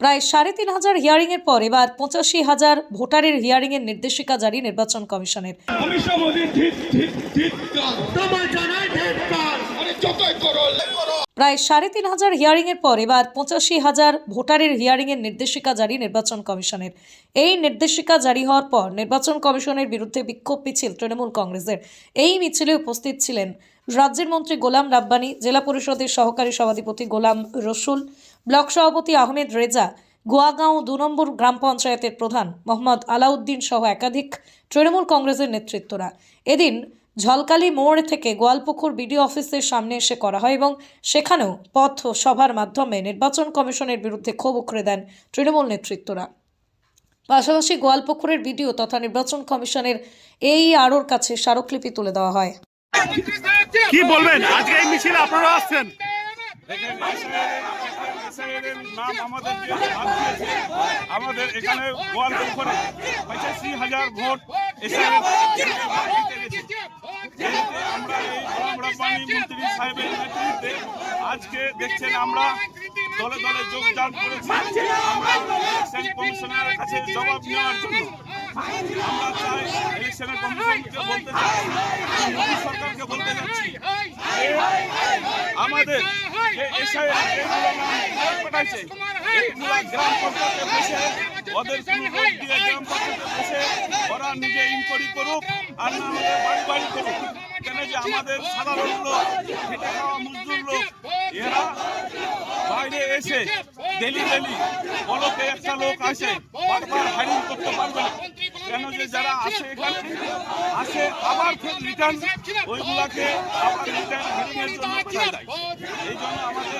প্রায় সাড়ে তিন হাজার হিয়ারিংয়ের পর এবার পঁচাশি হাজার ভোটারের হিয়ারিংয়ের নির্দেশিকা জারি নির্বাচন কমিশনের। প্রায় সাড়ে তিন হাজার হিয়ারিংয়ের পর এবার পঁচাশি হাজার ভোটারের হিয়ারিংয়ের নির্দেশিকা জারি নির্বাচন কমিশনের। এই নির্দেশিকা জারি হওয়ার পর নির্বাচন কমিশনের বিরুদ্ধে বিক্ষোভ মিছিল তৃণমূল কংগ্রেসের। এই মিছিলে উপস্থিত ছিলেন রাজ্যের মন্ত্রী গোলাম রাব্বানি জেলা পরিষদের সহকারী সভাধিপতি গোলাম রসুল ব্লক সভাপতি আহমেদ রেজা, গোয়াগাঁও দু নম্বর গ্রাম পঞ্চায়েতের প্রধান মোহাম্মদ আলাউদ্দিন সহ একাধিক তৃণমূল কংগ্রেসের নেতৃত্বরা। এদিন ঝলকালি মোড় থেকে গোয়ালপুকুর বিডিও অফিসের সামনে এসে করা হয় এবং সেখানেও পথ সভার মাধ্যমে নির্বাচন কমিশনের বিরুদ্ধে ক্ষোভ উখড়ে দেন তৃণমূল নেতৃত্বরা। পাশাপাশি গোয়ালপুকুরের বিডিও তথা নির্বাচন কমিশনের এই আড়োর কাছে স্মারকলিপি তুলে দেওয়া হয়। কি বলবেন? আজকে এই মিছিলে আপনারা আসছেন? আমাদের এখানে পঁচাশি হাজার ভোট সাহেবের আজকে দেখছেন আমরা দলে দলে যোগদান করেছি। আমরা কমিশনারের কাছে জবাব নেওয়ার জন্য। আমরা ইলেকশনের কমিশনকে বলতে সরকারকে বলতে যাচ্ছি আমাদের পাঠাইছে গ্রাম পঞ্চায়েতে বসে ওদের দিয়ে গ্রাম পঞ্চায়েতে বসে ওরা নিজে ইনকোয়ারি করুক আর না আমাদের বাড়ি বাড়ি করুক কেন যে আমাদের সাধারণ লোক খেটে খাওয়া মজদুর লোক এরা বাইরে এসে ডেলি ডেলি বলকে একটা লোক আসে বারবার করতে পারবে না কেন যে যারা আসে এখানে আসে আবার ফের রিটার্ন ওইগুলাকে আবার রিটার্ন এর জন্য পাঠায় দেয় এই জন্য আমাদের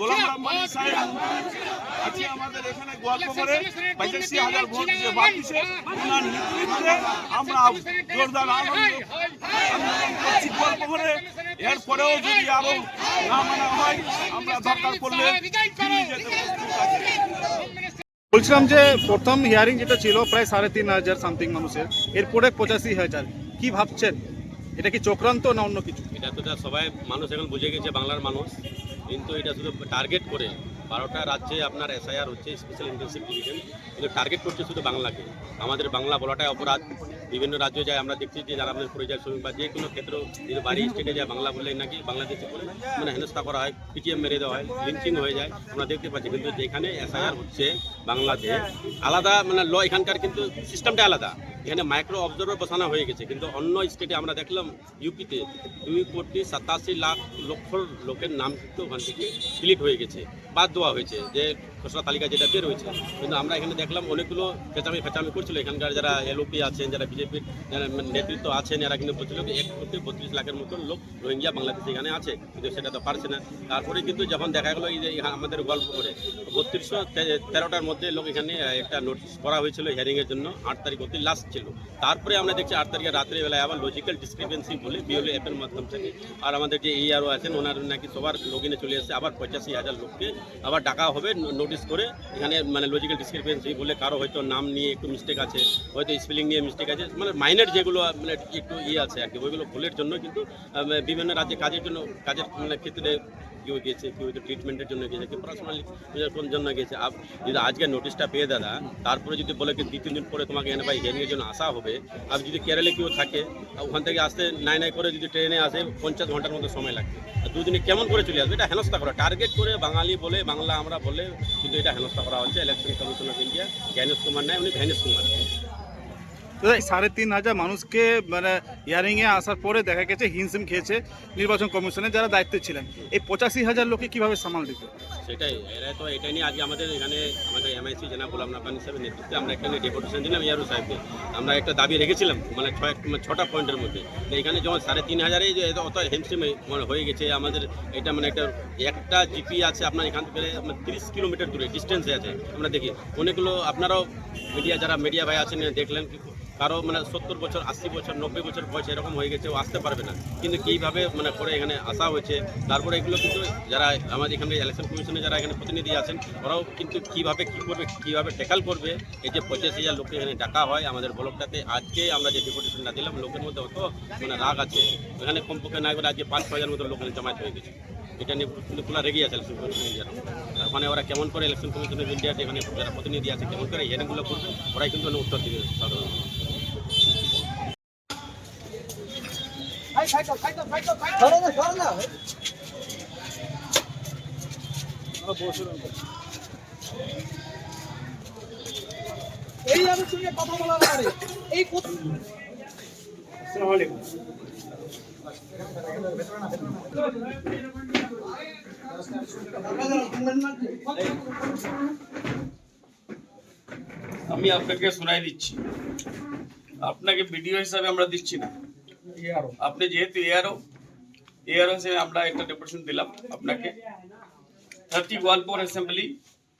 গোলাম রাম্বানি সাহেব আজকে আমাদের এখানে গোয়ালপাড়ে পঁচাশি হাজার ভোট যে বাকিছে ওনার নেতৃত্বে আমরা জোরদার আনন্দ আন্দোলন করছি গোয়ালপাড়ে এরপরেও যদি আরও না মানা হয় আমরা দরকার পড়লে ফিরিয়ে যেতে প্রস্তুত আছি বলছিলাম যে প্রথম হিয়ারিং যেটা ছিল প্রায় সাড়ে তিন হাজার সামথিং মানুষের, এরপরে পঁচাশি হাজার। কি ভাবছেন? এটা কি চক্রান্ত না অন্য কিছু? এটা তো সবাই, মানুষ এখন বুঝে গেছে বাংলার মানুষ। কিন্তু এটা শুধু টার্গেট করে। বারোটা রাজ্যে আপনার এসআইআর হচ্ছে স্পেশাল ইন্টেন্সিভ ডিভিশন কিন্তু টার্গেট করছে শুধু বাংলাকে। আমাদের বাংলা বলাটাই অপরাধ। বিভিন্ন রাজ্যে যায়, আমরা দেখছি যে যারা আমাদের পরিযায়ী শ্রমিক বা যে কোনো ক্ষেত্র যদি বাড়ি স্টেটে যায়, বাংলা বললে নাকি বাংলাদেশে বলে। মানে হেনস্থা করা হয়, পিটিএম মেরে দেওয়া হয়, লিঞ্চিং হয়ে যায়, আমরা দেখতে পাচ্ছি। কিন্তু যেখানে এসআইআর হচ্ছে বাংলাতে, আলাদা মানে ল এখানকার কিন্তু সিস্টেমটা আলাদা। এখানে মাইক্রো অবজার্ভার বসানো হয়ে গেছে, কিন্তু অন্য স্টেটে আমরা দেখলাম ইউপিতে দুই কোটি সাতাশি লাখ লক্ষ লোকের নাম কিন্তু ওখান থেকে ডিলিট হয়ে গেছে, বাদ দেওয়া হয়েছে যে খসড়া তালিকা যেটা বের হয়েছে কিন্তু আমরা এখানে দেখলাম অনেকগুলো ফেচামি ফেঁচামি করছিল। এখানকার যারা এলওপি আছেন, যারা বিজেপির, যারা নেতৃত্ব আছেন, এরা কিন্তু বলছিল এক কোটি বত্রিশ লাখের মতন লোক রোহিঙ্গা বাংলাদেশ এখানে আছে। কিন্তু সেটা তো পারছে না। তারপরে কিন্তু যখন দেখা গেলো এই যে আমাদের গল্প করে বত্রিশশো তেরোটার মধ্যে লোক এখানে একটা নোটিশ করা হয়েছিল হিয়ারিংয়ের জন্য, আট তারিখ অব্দি লাস্ট ছিল। তারপরে আমরা দেখছি আট তারিখে রাত্রিবেলায় আবার লজিক্যাল ডিসক্রিপেন্সি বলে বিওলে অ্যাপের মাধ্যম থেকে। আর আমাদের যে ইআরও আছেন, ওনার নাকি সবার লগিনে চলে এসেছে। আবার পঁচাশি হাজার লোককে আবার ডাকা হবে নোটিশ করে, এখানে মানে লজিক্যাল ডিসক্রিপেন্সি বলে কারও হয়তো নাম নিয়ে একটু মিস্টেক আছে, হয়তো স্পেলিং নিয়ে মিস্টেক আছে মানে মাইনের যেগুলো মানে একটু ইয়ে আছে আর কি, ওইগুলো ভুলের জন্য কিন্তু বিভিন্ন রাজ্যে কাজের জন্য, কাজের মানে ক্ষেত্রে কেউ গেছে কেউ হয়তো ট্রিটমেন্টের জন্য গেছে, কেউ পার্সোনালি জন্য গিয়েছে আপ যদি আজকে নোটিশটা পেয়ে দাদা, তারপরে যদি বলে কি দুই তিন দিন পরে তোমাকে এনে ভাই হিয়ারিংয়ের জন্য আসা হবে আর যদি কেরালে কেউ থাকে ওখান থেকে আসতে নাই নাই করে যদি ট্রেনে আসে, পঞ্চাশ ঘণ্টার মতো সময় লাগবে। আর দুদিনে কেমন করে চলে আসবে? এটা হেনস্থা করা। টার্গেট করে বাঙালি বলে, বাংলা আমরা বলে, কিন্তু এটা হেনস্থা করা হচ্ছে। Election commission of India Gyanesh Kumar নাই, উনি ভ্যানেশ কুমার। সাড়ে তিন হাজার মানুষকে মানে হিয়ারিংয়ে আসার পরে দেখা গেছে হিমসিম খেয়েছে নির্বাচন কমিশনে যারা দায়িত্বে ছিলেন। এই পঁচাশি হাজার লোকে কীভাবে সামাল দিতে সেটাই, এরা তো এটা নিয়ে আজকে আমাদের এখানে, আমাদের এমআইসি জেনা গোলাম নাবান হিসাবে নেতৃত্বে আমরা একটা ডেপুটেশন দিলাম ইয়ারু সাহেবকে। আমরা একটা দাবি রেখেছিলাম মানে ছয় মানে ছটা পয়েন্টের মধ্যে এখানে যেমন সাড়ে তিন হাজারে যে অত হেমসিম মানে হয়ে গেছে, আমাদের এটা মানে একটা একটা জিপি আছে আপনার এখান থেকে আপনার তিরিশ কিলোমিটার দূরে ডিস্টেন্সে আছে। আমরা দেখি, অনেকগুলো, আপনারাও মিডিয়া যারা মিডিয়া ভাই আছেন, দেখলেন কারও মানে সত্তর বছর, আশি বছর, নব্বই বছর বয়স এরকম হয়ে গেছে, ও আসতে পারবে না। কিন্তু কীভাবে মানে করে এখানে আসা হয়েছে, তারপরে এগুলো কিন্তু যারা আমাদের এখানে ইলেকশন কমিশনে যারা এখানে প্রতিনিধি আছেন, ওরাও কিন্তু কীভাবে কী করবে, কীভাবে ট্যাকাল করবে, এই যে পঁচিশ হাজার লোককে এখানে ডাকা হয় আমাদের ব্লকটাতে, আজকে আমরা যে ডেপুটেশনটা দিলাম, লোকের মধ্যে অত মানে রাগ আছে। এখানে কমপক্ষে না করে আজকে পাঁচ ছ হাজার মতো লোক এখানে জমায়েত হয়ে গেছে। এটা নিয়ে কিন্তু পুরো রেগে আছে ইলেকশন কমিশন ইন্ডিয়ার আর ওখানে ওরা কেমন করে ইলেকশন কমিশন অফ ইন্ডিয়া যেখানে যারা প্রতিনিধি আছে, কেমন করে হিয়ারিংগুলো করবে, ওরাই কিন্তু উত্তর দিবে সাধারণ এই সঙ্গে কথা বলার এই কোথা- আমি আপনাকে শোনাই দিচ্ছি। আপনাকে ভিডিও হিসাবে আমরা দিচ্ছি না। আপনি যেহেতু এআরও এআরও হিসেবে আমরা একটা ডেপুটেশন দিলাম আপনাকে thirty Walpur assembly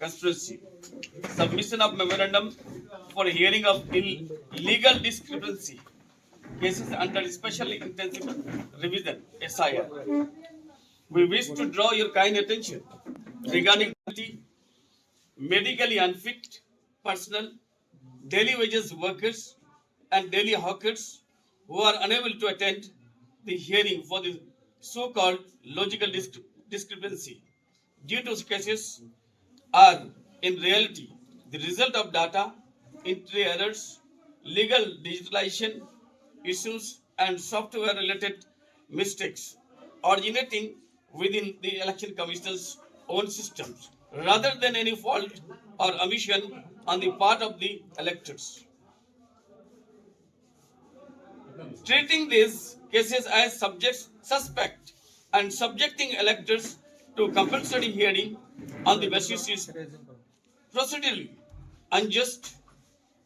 constituency submission of memorandum for hearing of illegal discrepancy cases under special intensive revision SIR. We wish to draw your kind attention regarding the medically unfit personnel, daily wages workers, and daily hawkers who are unable to attend the hearing for the so-called logical discre- discrepancy due to cases are in reality the result of data entry errors, legal digitalization issues, and software related mistakes originating within the election commission's own systems rather than any fault or omission on the part of the electors. Treating these cases as subjects suspect and subjecting electors to compulsory hearing on the basis is procedurally unjust,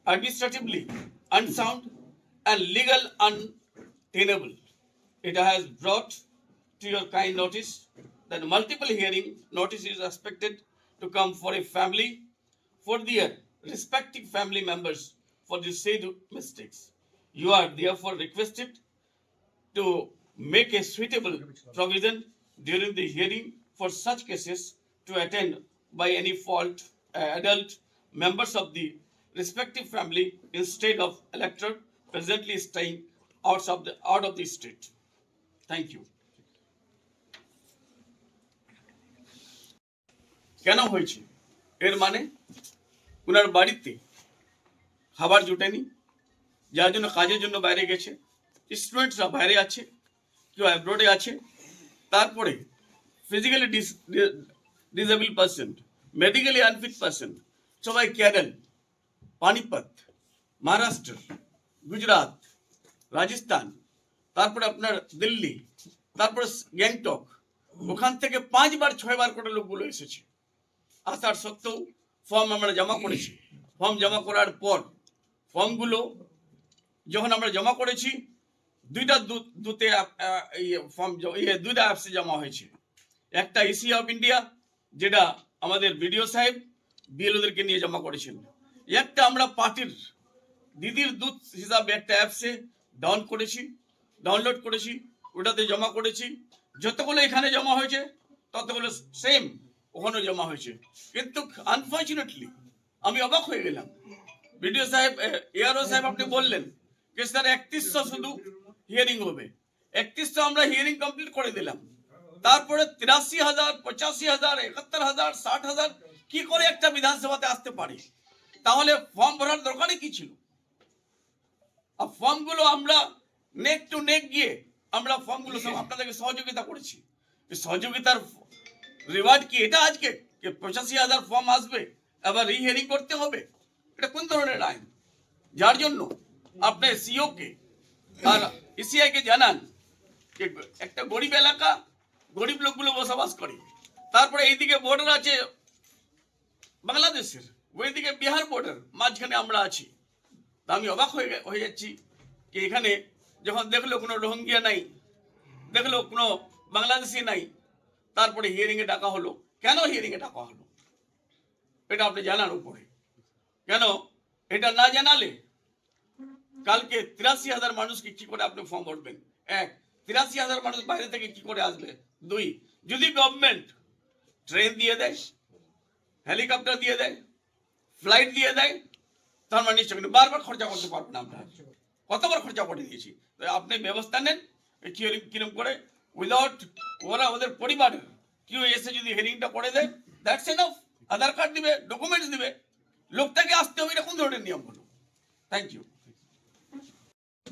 administratively unsound, and legal untenable. It has brought to your kind notice that multiple hearing notice is expected to come for a family for their respective family members for the said mistakes. You are therefore requested to make a suitable provision during the hearing for such cases to attend by any fault uh, adult members of the respective family instead of elector presently staying out of the out of the state. Thank you. কেন হয়েছে এর মানে ওনার বাড়িতে খাবার জোটেনি যার জন্য কাজের জন্য বাইরে গেছে। স্টুডেন্টসরা বাইরে আছে, কেউ অ্যাব্রোডে আছে। তারপরে physically dis disable person medically unfit person সবাই কেরল পানিপত মহারাষ্ট্র গুজরাট রাজস্থান তারপরে আপনার দিল্লি তারপরে গ্যাংটক ওখান থেকে পাঁচবার, ছয়বার করে লোকগুলো এসেছে। আসার সত্ত্বেও ফর্ম আমরা জমা করেছি। ফর্ম জমা করার পর ফর্মগুলো যখন আমরা জমা করেছি, দুইটা দুতে ফর্ম ইয়ে দুইটা অ্যাপসে জমা হয়েছে। একটা ইসি অফ ইন্ডিয়া যেটা আমাদের বিডিও সাহেব বিএলওদেরকে নিয়ে জমা করেছেন একটা আমরা পার্টির দিদির দূত হিসাবে একটা অ্যাপসে ডাউন করেছি ডাউনলোড করেছি, ওটাতে জমা করেছি। যতগুলো এখানে জমা হয়েছে, ততগুলো সেম ওখানেও জমা হয়েছে। কিন্তু আনফর্চুনেটলি আমি অবাক হয়ে গেলাম। বিডিও সাহেব এআরও সাহেব আপনি বললেন স্যার একত্রিশশো শুধু হিয়ারিং হবে। একত্রিশশো আমরা হিয়ারিং কমপ্লিট করে দিলাম। তারপরে তিরাশি হাজার, পঁচাশি হাজার, একাত্তর হাজার, ষাট হাজার কি করে একটা বিধানসভাতে আসতে পারে? তাহলে ফর্ম ভরার দরকারই কি ছিল? আর ফর্মগুলো আমরা নেক টু নেক গিয়ে আমরা ফর্মগুলো সব আপনাদেরকে সহযোগিতা করেছি। সহযোগিতার রিওয়ার্ড কি? এটা আজকে? যে পঁচাশি হাজার ফর্ম আসবে, আবার রিহিয়ারিং করতে হবে? এটা কোন ধরনের আইন? যার জন্য আপনি সিও কে আর ইসিআই কে জানান যে একটা গরিব এলাকা গরিব লোকগুলো বসবাস করে তারপরে এইদিকে বর্ডার আছে বাংলাদেশের ওইদিকে বিহার বর্ডার মাঝখানে আমরা আছি তা আমি অবাক হয়ে হয়ে যাচ্ছি যে এখানে যখন দেখল কোনো রোহিঙ্গিয়া নাই দেখল কোনো বাংলাদেশি নাই তারপরে হিয়ারিং এ ডাকা হলো কেন হিয়ারিং এ ডাকা হলো এটা আপনি জানার উপরে কেন এটা না জানালে কালকে তিরাশি হাজার মানুষকে কি করে আপনি ফর্ম ভরবেন? এক, তিরাশি হাজার মানুষ বাইরে থেকে কি করে আসবে? দুই, যদি গভর্নমেন্ট ট্রেন দিয়ে দেয় হেলিকপ্টার দিয়ে দেয় ফ্লাইট দিয়ে দেয়, তার মানে নিশ্চয় বারবার খরচা করতে পারবেন আমরা। কতবার খরচা করে দিয়েছি? আপনি ব্যবস্থা নেন কিরম করে? উইদাউট ওরা ওদের পরিবারের কেউ এসে যদি হেরিংটা করে দেয় দ্যাটস এনাফ আধার কার্ড দিবে ডকুমেন্টস দিবে। লোকটাকে আসতে হবে এটা কোন ধরনের নিয়ম হলো। থ্যাংক ইউ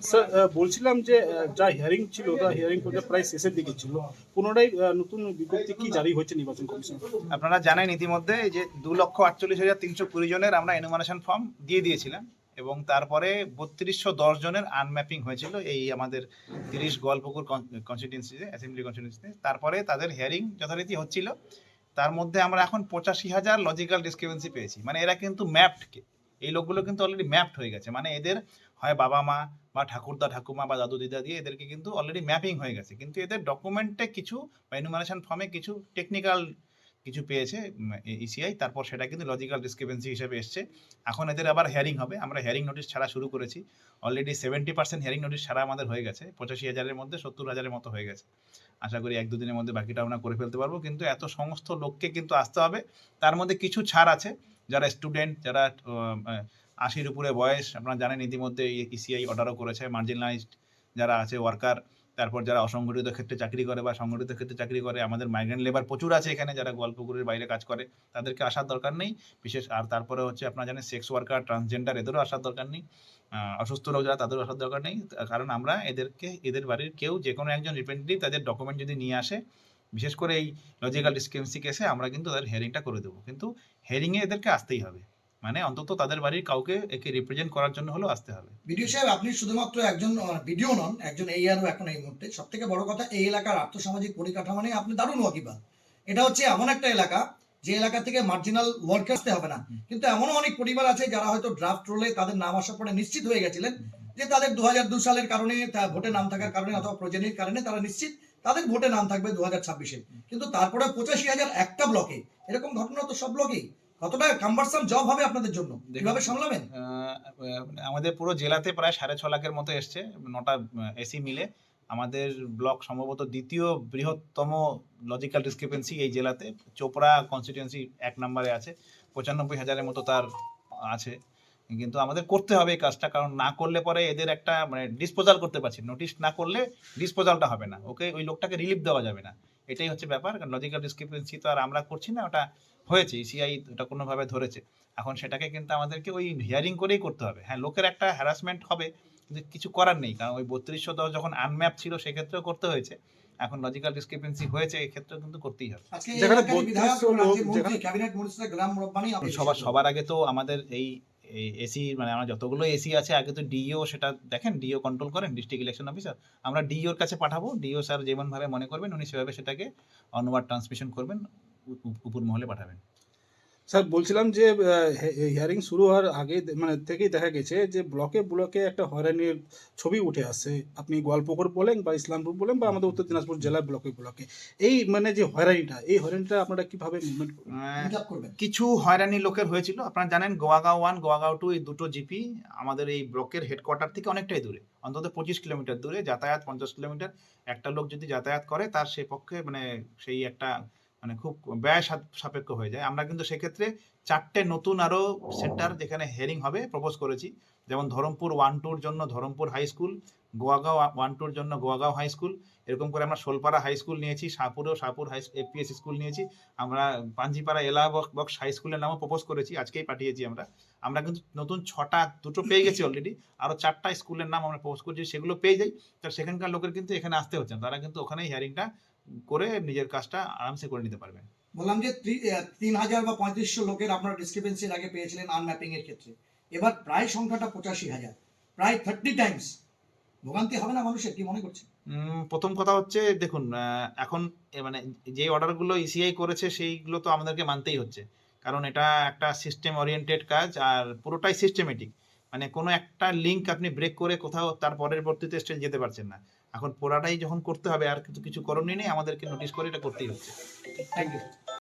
স্যার বলছিলাম যে যা হিয়ারিং ছিল তা হিয়ারিং পর্যায়ে প্রায় শেষের দিকে ছিল, পুনরায় নতুন বিজ্ঞপ্তি কি জারি হয়েছে নির্বাচন কমিশন? আপনারা জানেন ইতিমধ্যে যে দু লক্ষ আটচল্লিশ হাজার তিনশো কুড়ি জনের আমরা এনুমারেশন ফর্ম দিয়ে দিয়েছিলাম এবং তারপরে বত্রিশশো দশ জনের আনম্যাপিং হয়েছিল এই আমাদের তিরিশ গোয়ালপুকুর কনস্টিটিউন্সিতে অ্যাসেম্বলি কনস্টিটিউন্সিতে তারপরে তাদের হিয়ারিং যথারীতি হচ্ছিল। তার মধ্যে আমরা এখন পঁচাশি হাজার লজিক্যাল ডিসক্রিপেন্সি পেয়েছি। মানে এরা কিন্তু ম্যাপড এই লোকগুলো কিন্তু অলরেডি ম্যাপড হয়ে গেছে। মানে এদের হয় বাবা মা বা ঠাকুরদা ঠাকুমা বা দাদু দিদা দিয়ে এদেরকে কিন্তু অলরেডি ম্যাপিং হয়ে গেছে। কিন্তু এদের ডকুমেন্টে কিছু বা এনুমারেশন ফর্মে কিছু টেকনিক্যাল কিছু পেয়েছে ইসিআই তারপর সেটা কিন্তু লজিক্যাল ডিসক্রিপেন্সি হিসেবে এসছে। এখন এদের আবার হিয়ারিং হবে। আমরা হিয়ারিং নোটিশ ছাড়া শুরু করেছি। Already seventy percent hearing notice ছাড়া আমাদের হয়ে গেছে। পঁচাশি হাজারের মধ্যে সত্তর হাজারের মতো হয়ে গেছে। আশা করি এক দুদিনের মধ্যে বাকিটা আমরা করে ফেলতে পারব। কিন্তু এত সমস্ত লোককে কিন্তু আসতে হবে। তার মধ্যে কিছু ছাড় আছে। যারা স্টুডেন্ট যারা আশির উপরে বয়স, আপনারা জানেন ইতিমধ্যে ইসিআই অর্ডারও করেছে। মার্জিনালাইজড যারা আছে ওয়ার্কার তারপর যারা অসংগঠিত ক্ষেত্রে চাকরি করে বা সংগঠিত ক্ষেত্রে চাকরি করে, আমাদের মাইগ্রেন্ট লেবার প্রচুর আছে এখানে যারা গল্পগুলির বাইরে কাজ করে, তাদেরকে আসার দরকার নেই। বিশেষ, আর তারপরে হচ্ছে আপনারা জানেন সেক্স ওয়ার্কার ট্রান্সজেন্ডার এদেরও আসার দরকার নেই। অসুস্থ লোক যারা, তাদেরও আসার দরকার নেই। কারণ আমরা এদেরকে, এদের বাড়ির কেউ যে কোনো একজন রিপ্রেজেন্টেটিভ তাদের ডকুমেন্ট যদি নিয়ে আসে, বিশেষ করে এই লজিক্যাল ডিসক্রিপেন্সি কেসে আমরা কিন্তু তাদের হেয়ারিংটা করে দেবো। কিন্তু হেয়ারিংয়ে এদেরকে আসতেই হবে। মানে অন্তত তাদের বাড়ির কাউকে একে রিপ্রেজেন্ট করার জন্য হলেও আসতে হবে। বিডিও সাহেব, আপনি শুধুমাত্র একজন বিডিও নন, একজন এইআরও এখন এই মুহূর্তে। সব থেকে বড় কথা, এই এলাকার আর্থসামাজিক পরিকাঠামো নিয়ে আপনি দারুণ ওয়াকিবাল এটা হচ্ছে এমন একটা এলাকা, যে এলাকা থেকে মার্জিনাল ওয়ার্ক আসতে হবে না। কিন্তু এমনও অনেক পরিবার আছে যারা হয়তো ড্রাফট রোলে তাদের নাম আসার পরে নিশ্চিত হয়ে গেছিলেন যে তাদের দু দু সালের কারণে ভোটে নাম থাকার কারণে অথবা প্রজেনির কারণে তারা নিশ্চিত তাদের ভোটে নাম থাকবে দু হাজার ছাব্বিশে। কিন্তু তারপরে পঁচাশি হাজার একটা ব্লকে এরকম ঘটনা তো সব ব্লকেই কতটা কাম্বারসাম জব হবে আপনাদের জন্য? কীভাবে সামলাবেন? আমাদের পুরো জেলাতে প্রায় সাড়ে ছ লাখের মতো এসছে নটা এসি মিলে। আমাদের ব্লক সম্ভবত দ্বিতীয় বৃহত্তম লজিক্যাল ডিসক্রিপেন্সি এই জেলাতে। চোপড়া কনস্টিটিউয়েন্সি এক নম্বরে আছে পঁচানব্বই হাজারের মতো তার আছে। কিন্তু আমাদের করতে হবে এই কাজটা কারণ না করলে পরে এদের একটা মানে ডিসপোজাল করতে পারছি নোটিশ না করলে ডিসপোজালটা হবে না ওকে? ওই লোকটাকে রিলিফ দেওয়া যাবে না। এটাই হচ্ছে ব্যাপার লজিক্যাল ডিসক্রিপেন্সি তো আর আমরা করছি না ওটা হয়েছে ইসিআই ওটা কোনোভাবে ধরেছে। এখন সেটাকে কিন্তু আমাদেরকে ওই হিয়ারিং করেই করতে হবে। হ্যাঁ লোকের একটা হ্যারাসমেন্ট হবে কিন্তু কিছু করার নেই কারণ ওই বত্রিশশো দশ যখন আনম্যাপ ছিল সেক্ষেত্রেও করতে হয়েছে। এখন লজিক্যাল ডিসক্রিপেন্সি হয়েছে এক্ষেত্রেও কিন্তু করতেই হবে। যেখানে এলাকারই বিধায়ক 32 লোক, রাজ্যের মন্ত্রী যেখানে- ক্যাবিনেট মন্ত্রী গ্রাম রব্বানি আপনি সবার সবার আগে তো আমাদের এই এসি মানে আমরা যতগুলো এসি আছে, আগে তো ডিও সেটা দেখেন ডিও কন্ট্রোল করেন ডিস্ট্রিক্ট ইলেকশন অফিসার আমরা ডিওর কাছে পাঠাবো ডিও স্যার যেমনভাবে মনে করবেন, উনি সেভাবে সেটাকে অনওয়ার্ড ট্রান্সমিশন করবেন উপর মহলে পাঠাবেন। স্যার বলছিলাম যে হিয়ারিং শুরু হওয়ার আগে মানে থেকেই দেখা গেছে যে ব্লকে ব্লকে একটা হয়রানির ছবি উঠে আসে। আপনি গোয়ালপুকুর বলেন বা ইসলামপুর বলেন বা আমাদের উত্তর দিনাজপুর জেলার ব্লকে ব্লকে এই মানে যে হয়রানিটা এই হয়রানিটা আপনারা কীভাবে মুভমেন্ট করবেন? কিছু হয়রানি লোকের হয়েছিল। আপনারা জানেন গোয়াগাঁও ওয়ান গোয়াগাঁও টু এই দুটো জিপি আমাদের এই ব্লকের হেডকোয়ার্টার থেকে অনেকটাই দূরে। অন্তত পঁচিশ কিলোমিটার দূরে যাতায়াত পঞ্চাশ কিলোমিটার। একটা লোক যদি যাতায়াত করে তার সে পক্ষে মানে সেই একটা মানে খুব ব্যয় সাপেক্ষ হয়ে যায়। আমরা কিন্তু সেক্ষেত্রে চারটে নতুন আরও সেন্টার যেখানে হেয়ারিং হবে প্রপোজ করেছি। যেমন ধরমপুর ওয়ান টুর জন্য Dharampur high school Goyagaon one টুর জন্য গোয়াগাঁও হাই স্কুল এরকম করে আমরা শোলপাড়া হাই স্কুল নিয়েছি শাহপুরেও শাহপুর হাই এপিএস স্কুল নিয়েছি। আমরা পাঞ্জিপাড়া এলা বক্স হাই স্কুলের নামও প্রপোজ করেছি আজকেই পাঠিয়েছি আমরা। আমরা কিন্তু নতুন ছটা দুটো পেয়ে গেছি অলরেডি আরও চারটা স্কুলের নাম আমরা প্রপোজ করছি সেগুলো পেয়ে যাই। তো সেখানকার লোকের কিন্তু এখানে আসতে হচ্ছে না। তারা কিন্তু ওখানেই হিয়ারিংটা করে নিজের কাজটা আরামসে করে নিতে পারবেন। বললাম যে তিন হাজার বা পঁয়ত্রিশশো লোকের আপনারা ডিসক্রিপেন্সির আগে পেয়েছিলেন আনম্যাপিং এর ক্ষেত্রে। এবার প্রায় সংখ্যাটা পঁচাশি হাজার। প্রায় থার্টি টাইমস ভোগান্তি হবে না মানুষের কি মনে করছে প্রথম কথা হচ্ছে দেখুন এখন মানে যে অর্ডারগুলো ইসিআই করেছে সেইগুলো তো আমাদেরকে মানতেই হচ্ছে। কারণ এটা একটা সিস্টেম ওরিয়েন্টেড কাজ আর পুরোটাই সিস্টেমেটিক মানে কোনো একটা লিঙ্ক আপনি ব্রেক করে কোথাও তার পরের পরবর্তীতে স্টেজ যেতে পারছেন না। এখন পুরাটাই যখন করতে হবে, আর কিছু কিছু করণীয় নেই, আমাদেরকে নোটিশ করে এটা করতেই হচ্ছে। Thank you